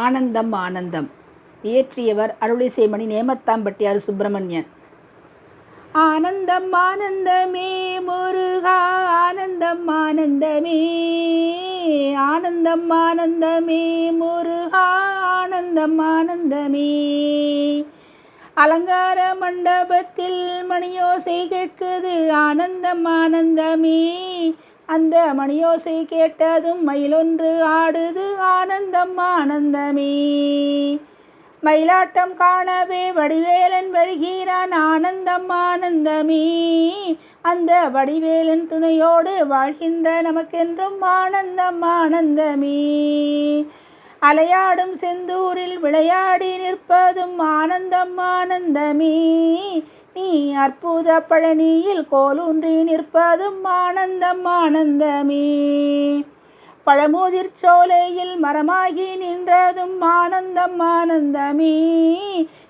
ஆனந்தம் ஆனந்தம். இயற்றியவர் அருளிசைமணி நேமத்தாம்பட்டியார் சுப்பிரமணியன். ஆனந்தம் ஆனந்தமே முருகா ஆனந்தம் ஆனந்தமே. ஆனந்தம் ஆனந்தமே முருகா ஆனந்தம் ஆனந்தமே. அலங்கார மண்டபத்தில் மணியோசை கேட்குது ஆனந்தம் ஆனந்தமே. அந்த மணியோசை கேட்டதும் மயிலொன்று ஆடுது ஆனந்தம் ஆனந்தமே. மயிலாட்டம் காணவே வடிவேலன் வருகிறான் ஆனந்தம் ஆனந்தமே. அந்த வடிவேலன் துணையோடு வாழ்கின்ற நமக்கென்றும் ஆனந்தம் ஆனந்தமே. அலையாடும் செந்தூரில் விளையாடி நிற்பதும் ஆனந்தம் ஆனந்தமே. நீ அற்புத பழனியில் கோலூன்றி நிற்பதும் ஆனந்தம் ஆனந்தமே. பழமுதிர் சோலையில் மரமாகி நின்றதும் ஆனந்தம் ஆனந்தமே.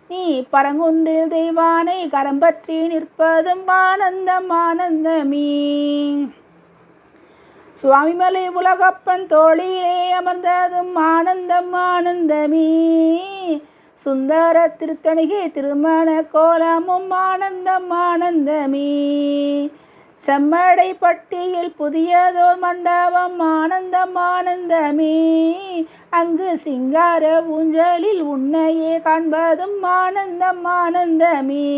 நீ பரங்குண்டு தெய்வானை கரம் பற்றி நிற்பதும் ஆனந்தம் ஆனந்தமே. சுவாமிமலை உலகப்பன் தோளிலே அமர்ந்ததும் ஆனந்தம் ஆனந்தமே. சுந்தர திருத்தணிகை திருமண கோலமும் ஆனந்தம் ஆனந்தமே. செம்மடை பட்டியில் புதியதோர் மண்டபம் ஆனந்தம் ஆனந்தமே. அங்கு சிங்கார ஊஞ்சலில் உன்னையே காண்பதும் ஆனந்தம் ஆனந்தமே.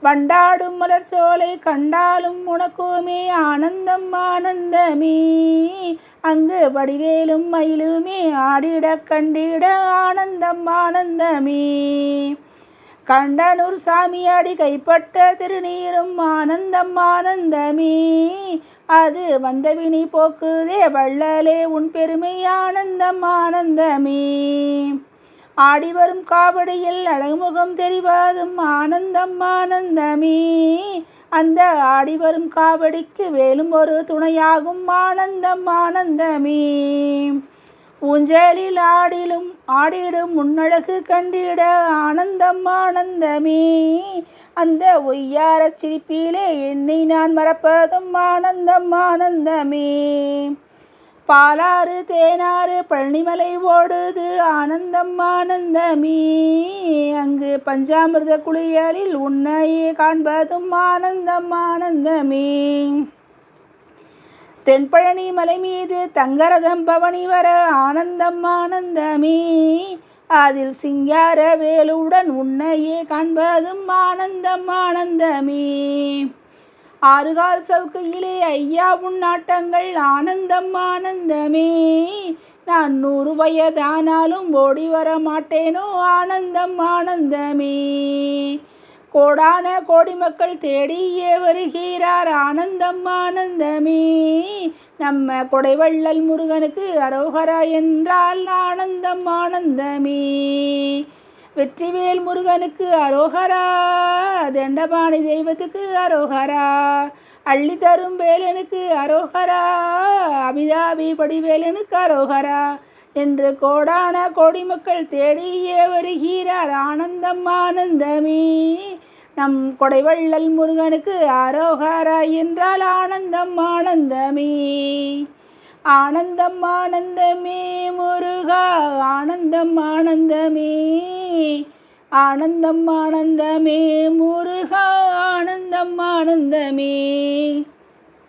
வண்டாடும் மலர் சோலை கண்டாலும் உனக்குமே ஆனந்தம் ஆனந்தமே. அங்கு வடிவேலும் மயிலுமே ஆடிட கண்டிட ஆனந்தம் ஆனந்தமே. கண்டனூர் சாமியாடி கைப்பட்ட திருநீரும் ஆனந்தம் ஆனந்தமே. அது வந்தவினி போக்குதே வள்ளலே உன் பெருமை ஆனந்தம் ஆனந்தமே. ஆடி வரும் காவடியில் அழகுமுகம் தெரிவதும் ஆனந்தம் ஆனந்தமே. அந்த ஆடி வரும் காவடிக்கு வேலும் ஒரு துணையாகும் ஆனந்தம் ஆனந்தமே. ஊஞ்சலில் ஆடிலும் ஆடிடும் முன்னழகு கண்டிட ஆனந்தம் ஆனந்தமே. அந்த ஒய்யாரச் சிரிப்பிலே என்னை நான் மறப்பதும் ஆனந்தம் ஆனந்தமே. பாலாறு தேனாறு பழனிமலை ஓடுது. ஆனந்தம் ஆனந்தமே. அங்கு பஞ்சாமிர்த குளியலில் உன்னையே காண்பதும் ஆனந்தம் ஆனந்தமே. தென்பழனி மலை மீது தங்கரதம் பவனி வர ஆனந்தம் ஆனந்தமே. அதில் சிங்கார வேலுடன் உன்னையே காண்பதும் ஆனந்தம் ஆனந்தமே. ஆறுகால் சவுக்கையிலே ஐயா உன்னாட்டங்கள் ஆனந்தம் ஆனந்தமே. நான் நூறு வயதானாலும் ஓடி வர மாட்டேனோ ஆனந்தம் ஆனந்தமே. கோடான கோடி மக்கள் தேடியே வருகிறார் ஆனந்தம் ஆனந்தமே. நம்ம கொடைவள்ளல் முருகனுக்கு அரோகரா என்றால் ஆனந்தம் ஆனந்தமே. வெற்றிவேல் முருகனுக்கு அரோகரா தண்டபாணி தெய்வத்துக்கு அரோகரா அள்ளி தரும் வேலனுக்கு அரோகரா அபிதாபி படிவேலனுக்கு அரோகரா என்று கோடான கோடி மக்கள் தேடியே வருகிறார் ஆனந்தம் ஆனந்தமே. நம் கொடைவள்ளல் முருகனுக்கு அரோகரா என்றால் ஆனந்தம் ஆனந்தமே. ஆனந்தம் ஆனந்தமே முருகா ஆனந்தம் ஆனந்தமே. ஆனந்தம் ஆனந்தமே முருகா ஆனந்தம் ஆனந்தமே.